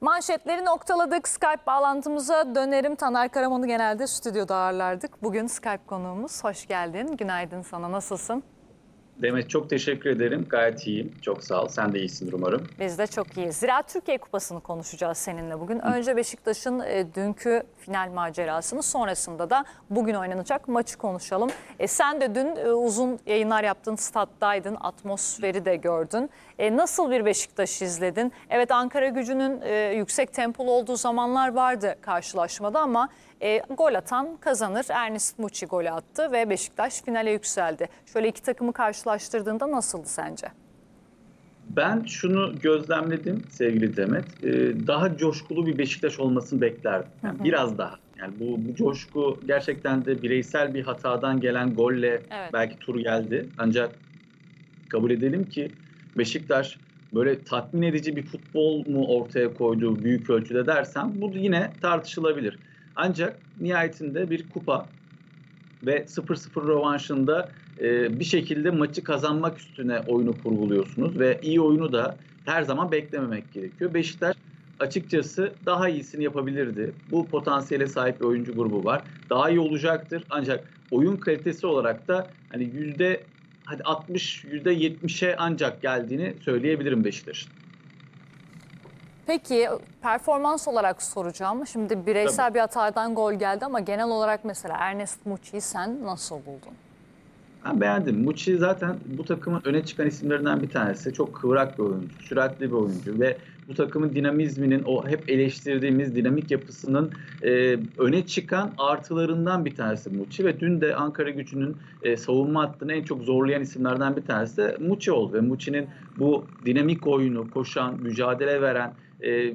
Manşetleri noktaladık. Skype bağlantımıza dönerim. Taner Karaman'ı genelde stüdyoda ağırlardık. Bugün Skype konuğumuz. Hoş geldin. Günaydın sana. Nasılsın? Demet çok teşekkür ederim. Gayet iyiyim. Çok sağ ol. Sen de iyisindir umarım. Biz de çok iyiyiz. Ziraat Türkiye Kupası'nı konuşacağız seninle bugün. Önce Beşiktaş'ın e, dünkü final macerasını sonrasında da bugün oynanacak maçı konuşalım. E, sen de dün e, uzun yayınlar yaptın, stat'taydın, atmosferi de gördün. E, nasıl bir Beşiktaş izledin? Evet Ankara gücünün e, yüksek tempolu olduğu zamanlar vardı karşılaşmada ama e, gol atan kazanır. Ernest Muçi golü attı ve Beşiktaş finale yükseldi. Şöyle iki takımı karşılaştırdığında nasıldı sence? Ben şunu gözlemledim sevgili Demet. Ee, daha coşkulu bir Beşiktaş olmasını beklerdim. Yani biraz daha. Yani bu, bu coşku gerçekten de bireysel bir hatadan gelen golle Evet. belki tur geldi. Ancak kabul edelim ki Beşiktaş böyle tatmin edici bir futbol mu ortaya koydu büyük ölçüde dersem bu yine tartışılabilir. Ancak nihayetinde bir kupa ve 0-0 rövanşında e, bir şekilde maçı kazanmak üstüne oyunu kurguluyorsunuz ve iyi oyunu da her zaman beklememek gerekiyor. Beşiktaş açıkçası daha iyisini yapabilirdi. Bu potansiyele sahip bir oyuncu grubu var. Daha iyi olacaktır ancak oyun kalitesi olarak da hani yüzde hadi 60 yüzde 70'e ancak geldiğini söyleyebilirim Beşiktaş'ın. Peki performans olarak soracağım. Şimdi bireysel bir hatadan gol geldi ama genel olarak mesela Ernest Muçi'yi sen nasıl buldun? Ben beğendim. Muçi zaten bu takımın öne çıkan isimlerinden bir tanesi. Çok kıvrak bir oyuncu, süratli bir oyuncu ve bu takımın dinamizminin, o hep eleştirdiğimiz dinamik yapısının e, öne çıkan artılarından bir tanesi Muçi ve dün de Ankara gücünün e, savunma hattını en çok zorlayan isimlerden bir tanesi de Muçi oldu. Ve Muçi'nin bu dinamik oyunu, koşan, mücadele veren e,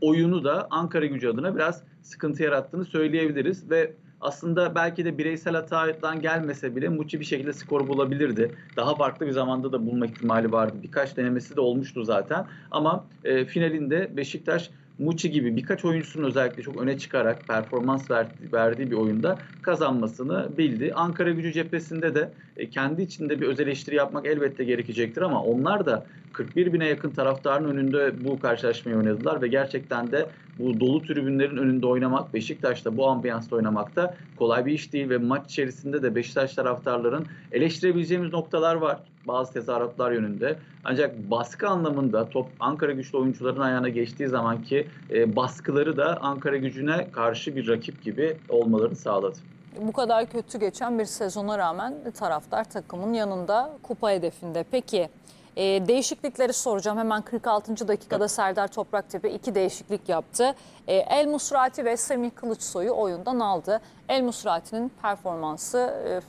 oyunu da Ankara gücü adına biraz sıkıntı yarattığını söyleyebiliriz. Ve aslında belki de bireysel hatadan gelmese bile Muçi bir şekilde skor bulabilirdi. Daha farklı bir zamanda da bulma ihtimali vardı. Birkaç denemesi de olmuştu zaten. Ama e, finalinde Beşiktaş Muçi gibi birkaç oyuncusunun özellikle çok öne çıkarak performans verdi- verdiği bir oyunda kazanmasını bildi. Ankara gücü cephesinde de e, kendi içinde bir öz eleştiri yapmak elbette gerekecektir ama onlar da 41 bine yakın taraftarın önünde bu karşılaşmayı oynadılar ve gerçekten de bu dolu tribünlerin önünde oynamak, Beşiktaş'ta bu ambiyansta oynamak da kolay bir iş değil ve maç içerisinde de Beşiktaş taraftarların eleştirebileceğimiz noktalar var bazı tezahüratlar yönünde. Ancak baskı anlamında top Ankara güçlü oyuncuların ayağına geçtiği zamanki e, baskıları da Ankara gücüne karşı bir rakip gibi olmalarını sağladı. Bu kadar kötü geçen bir sezona rağmen taraftar takımın yanında kupa hedefinde. Peki e, değişiklikleri soracağım. Hemen 46. dakikada Serdar Topraktepe iki değişiklik yaptı. E, El Musrati ve Semih Kılıçsoy'u oyundan aldı. El Musrati'nin performansı e,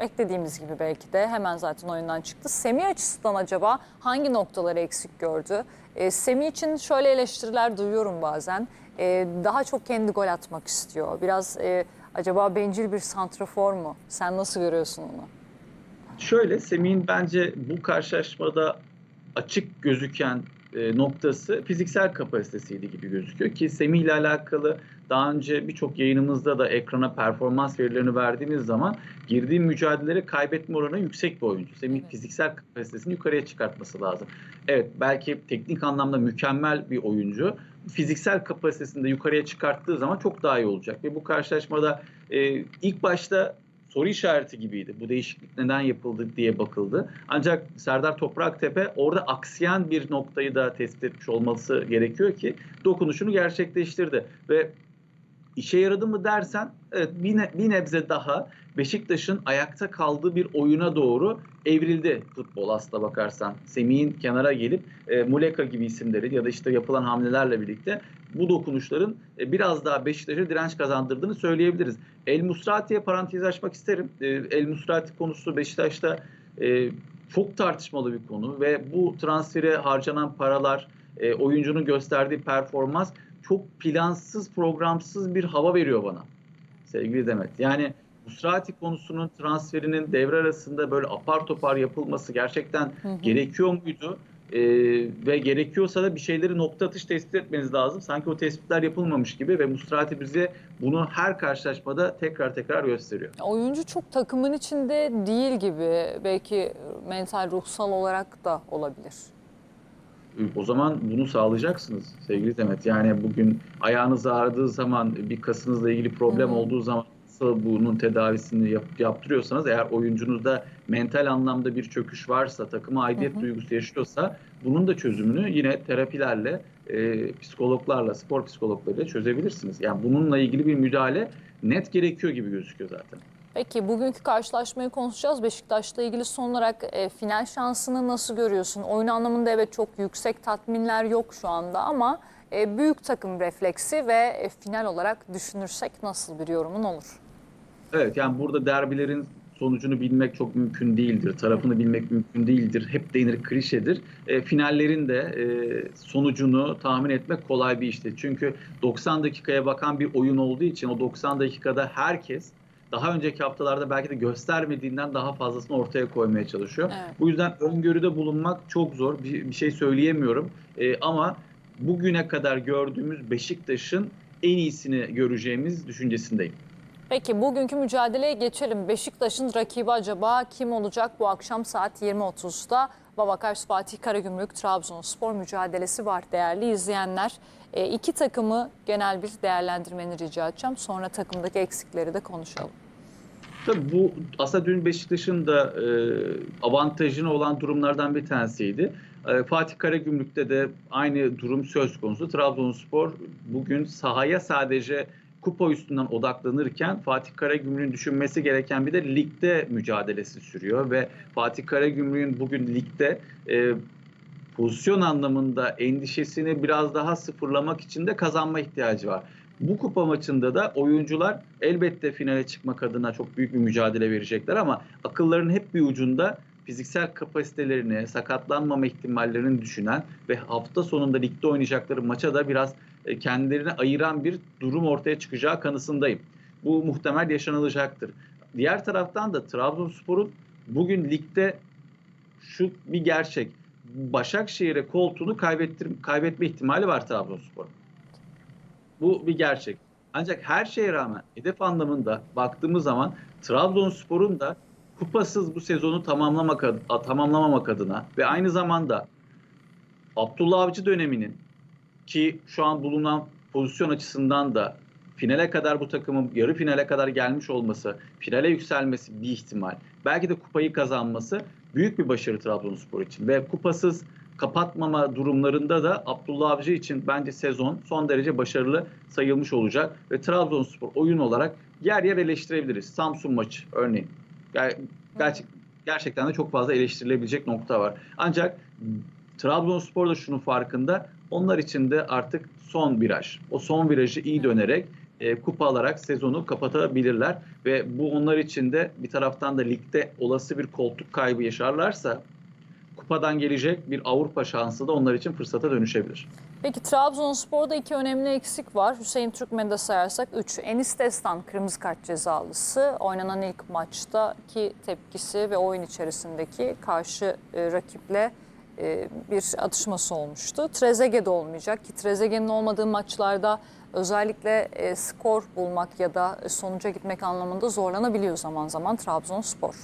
beklediğimiz gibi belki de hemen zaten oyundan çıktı. Semih açısından acaba hangi noktaları eksik gördü? E, Semih için şöyle eleştiriler duyuyorum bazen. E, daha çok kendi gol atmak istiyor. Biraz e, acaba bencil bir santrafor mu? Sen nasıl görüyorsun onu? Şöyle Semih'in bence bu karşılaşmada açık gözüken e, noktası fiziksel kapasitesiydi gibi gözüküyor ki Semih ile alakalı daha önce birçok yayınımızda da ekrana performans verilerini verdiğimiz zaman girdiği mücadeleleri kaybetme oranı yüksek bir oyuncu. Semih Evet. fiziksel kapasitesini yukarıya çıkartması lazım. Evet belki teknik anlamda mükemmel bir oyuncu. Fiziksel kapasitesini de yukarıya çıkarttığı zaman çok daha iyi olacak. Ve bu karşılaşmada e, ilk başta soru işareti gibiydi. Bu değişiklik neden yapıldı diye bakıldı. Ancak Serdar Topraktepe orada aksayan bir noktayı da tespit etmiş olması gerekiyor ki dokunuşunu gerçekleştirdi. Ve işe yaradı mı dersen evet bir, ne- bir nebze daha Beşiktaş'ın ayakta kaldığı bir oyuna doğru evrildi futbol aslına bakarsan. Semih'in kenara gelip e, Muleka gibi isimleri ya da işte yapılan hamlelerle birlikte bu dokunuşların e, biraz daha Beşiktaş'a direnç kazandırdığını söyleyebiliriz. El Musrati'ye parantez açmak isterim. E, El Musrati konusu Beşiktaş'ta e, çok tartışmalı bir konu ve bu transfere harcanan paralar, e, oyuncunun gösterdiği performans çok plansız, programsız bir hava veriyor bana. Sevgili Demet. Yani Musrati konusunun transferinin devre arasında böyle apar topar yapılması gerçekten Hı hı. gerekiyor muydu? Ee, ve gerekiyorsa da bir şeyleri nokta atış tespit etmeniz lazım. Sanki o tespitler yapılmamış gibi ve Musrati bize bunu her karşılaşmada tekrar tekrar gösteriyor. Oyuncu çok takımın içinde değil gibi. Belki mental, ruhsal olarak da olabilir. O zaman bunu sağlayacaksınız sevgili Demet. Yani bugün ayağınız ağrıdığı zaman bir kasınızla ilgili problem Hı hı. olduğu zaman nasıl bunun tedavisini yap- yaptırıyorsanız eğer oyuncunuzda mental anlamda bir çöküş varsa, takıma aidiyet Hı hı. duygusu yaşıyorsa bunun da çözümünü yine terapilerle, e, psikologlarla, spor psikologlarıyla çözebilirsiniz. Yani bununla ilgili bir müdahale net gerekiyor gibi gözüküyor zaten. Peki bugünkü karşılaşmayı konuşacağız. Beşiktaş'la ilgili son olarak e, final şansını nasıl görüyorsun? Oyun anlamında evet çok yüksek tatminler yok şu anda ama e, büyük takım refleksi ve e, final olarak düşünürsek nasıl bir yorumun olur? Evet yani burada derbilerin sonucunu bilmek çok mümkün değildir. Tarafını bilmek mümkün değildir. Hep denir klişedir. E, finallerin de e, sonucunu tahmin etmek kolay bir işti. Çünkü 90 dakikaya bakan bir oyun olduğu için o 90 dakikada herkes daha önceki haftalarda belki de göstermediğinden daha fazlasını ortaya koymaya çalışıyor. Evet. Bu yüzden öngörüde bulunmak çok zor. Bir, bir şey söyleyemiyorum. E, ama bugüne kadar gördüğümüz Beşiktaş'ın en iyisini göreceğimiz düşüncesindeyim. Peki bugünkü mücadeleye geçelim. Beşiktaş'ın rakibi acaba kim olacak bu akşam saat 20.30'da? Babakars Fatih Karagümrük Trabzonspor mücadelesi var değerli izleyenler. E, iki takımı genel bir değerlendirmeni rica edeceğim. Sonra takımdaki eksikleri de konuşalım. Tabii bu aslında dün Beşiktaş'ın da e, avantajını olan durumlardan bir tanesiydi. E, Fatih Karagümrük'te de aynı durum söz konusu. Trabzonspor bugün sahaya sadece kupa üstünden odaklanırken Fatih Karagümrük'ün düşünmesi gereken bir de ligde mücadelesi sürüyor ve Fatih Karagümrük'ün bugün ligde e, pozisyon anlamında endişesini biraz daha sıfırlamak için de kazanma ihtiyacı var. Bu kupa maçında da oyuncular elbette finale çıkmak adına çok büyük bir mücadele verecekler ama akılların hep bir ucunda fiziksel kapasitelerini, sakatlanmama ihtimallerini düşünen ve hafta sonunda ligde oynayacakları maça da biraz e, kendilerini ayıran bir durum ortaya çıkacağı kanısındayım. Bu muhtemel yaşanılacaktır. Diğer taraftan da Trabzonspor'un bugün ligde şu bir gerçek. Başakşehir'e koltuğunu kaybettir, kaybetme ihtimali var Trabzonspor'un. Bu bir gerçek. Ancak her şeye rağmen hedef anlamında baktığımız zaman Trabzonspor'un da kupasız bu sezonu tamamlamak, tamamlamamak adına ve aynı zamanda Abdullah Avcı döneminin ki şu an bulunan pozisyon açısından da finale kadar bu takımın yarı finale kadar gelmiş olması, finale yükselmesi bir ihtimal. Belki de kupayı kazanması büyük bir başarı Trabzonspor için ve kupasız kapatmama durumlarında da Abdullah Avcı için bence sezon son derece başarılı sayılmış olacak ve Trabzonspor oyun olarak yer yer eleştirebiliriz. Samsun maçı örneğin. Yani gerçek, gerçekten de çok fazla eleştirilebilecek nokta var. Ancak Trabzonspor da şunun farkında. Onlar için de artık son viraj. O son virajı iyi dönerek e, kupa alarak sezonu kapatabilirler ve bu onlar için de bir taraftan da ligde olası bir koltuk kaybı yaşarlarsa kupadan gelecek bir Avrupa şansı da onlar için fırsata dönüşebilir. Peki Trabzonspor'da iki önemli eksik var. Hüseyin Türkmen'i de sayarsak 3. Enis Destan kırmızı kart cezalısı. Oynanan ilk maçtaki tepkisi ve oyun içerisindeki karşı e, rakiple e, bir atışması olmuştu. Trezeguet de olmayacak ki Trezeguet'in olmadığı maçlarda özellikle e, skor bulmak ya da sonuca gitmek anlamında zorlanabiliyor zaman zaman Trabzonspor.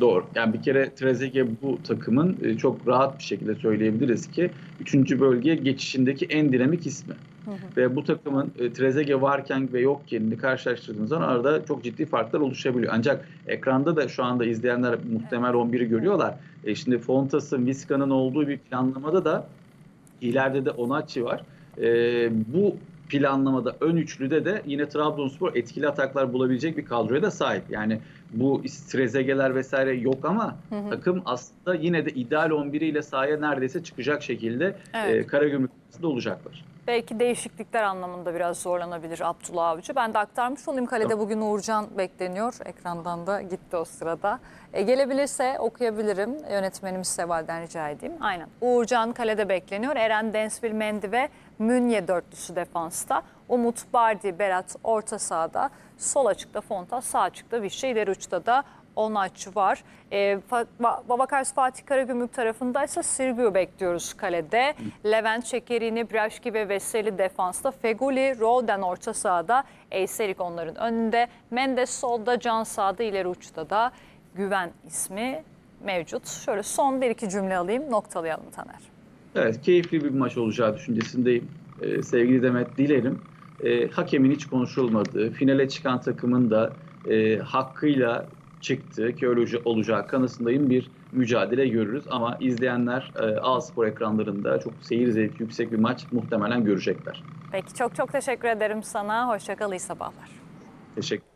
Doğru. Yani bir kere Trezeguet bu takımın e, çok rahat bir şekilde söyleyebiliriz ki 3. bölgeye geçişindeki en dinamik ismi. Ve bu takımın e, Trezeguet varken ve yokken karşılaştırdığınız zaman arada çok ciddi farklar oluşabiliyor. Ancak ekranda da şu anda izleyenler muhtemel 11'i görüyorlar. E, şimdi Fontas'ın, Vizca'nın olduğu bir planlamada da ileride de Onacci var. E, bu planlamada ön üçlüde de yine Trabzonspor etkili ataklar bulabilecek bir kadroya da sahip. Yani bu Trezeguet'ler vesaire yok ama Hı hı. takım aslında yine de ideal 11 ile sahaya neredeyse çıkacak şekilde Evet. e, Karagümrük arasında olacaklar. Belki değişiklikler anlamında biraz zorlanabilir Abdullah Avcı. Ben de aktarmış olayım. Kalede bugün Uğurcan bekleniyor. Ekrandan da gitti o sırada. E, gelebilirse okuyabilirim. Yönetmenimiz Seval'den rica edeyim. Aynen. Uğurcan kalede bekleniyor. Eren Densville Mendy ve Münye dörtlüsü defansta. Umut Bardi, Berat orta sahada. Sol açıkta Fonta, sağ açıkta Vişçe, ileri uçta da Onaç var. E, Ba- Babakars Fatih Karagümrük tarafındaysa Sirgü bekliyoruz kalede. Levent Şekerini, Braşki ve Veseli defansta. Feguli, Roden orta sahada. Eyserik onların önünde. Mendes solda, Can sağda, ileri uçta da Güven ismi mevcut. Şöyle son bir iki cümle alayım, noktalayalım Taner. Evet, keyifli bir maç olacağı düşüncesindeyim. Ee, sevgili Demet, dilerim e, hakemin hiç konuşulmadığı, finale çıkan takımın da e, hakkıyla çıktığı ki öyle olacağı kanısındayım bir mücadele görürüz. Ama izleyenler e, A Spor ekranlarında çok seyir zevki yüksek bir maç muhtemelen görecekler. Peki çok çok teşekkür ederim sana. Hoşçakal, iyi sabahlar. Teşekkür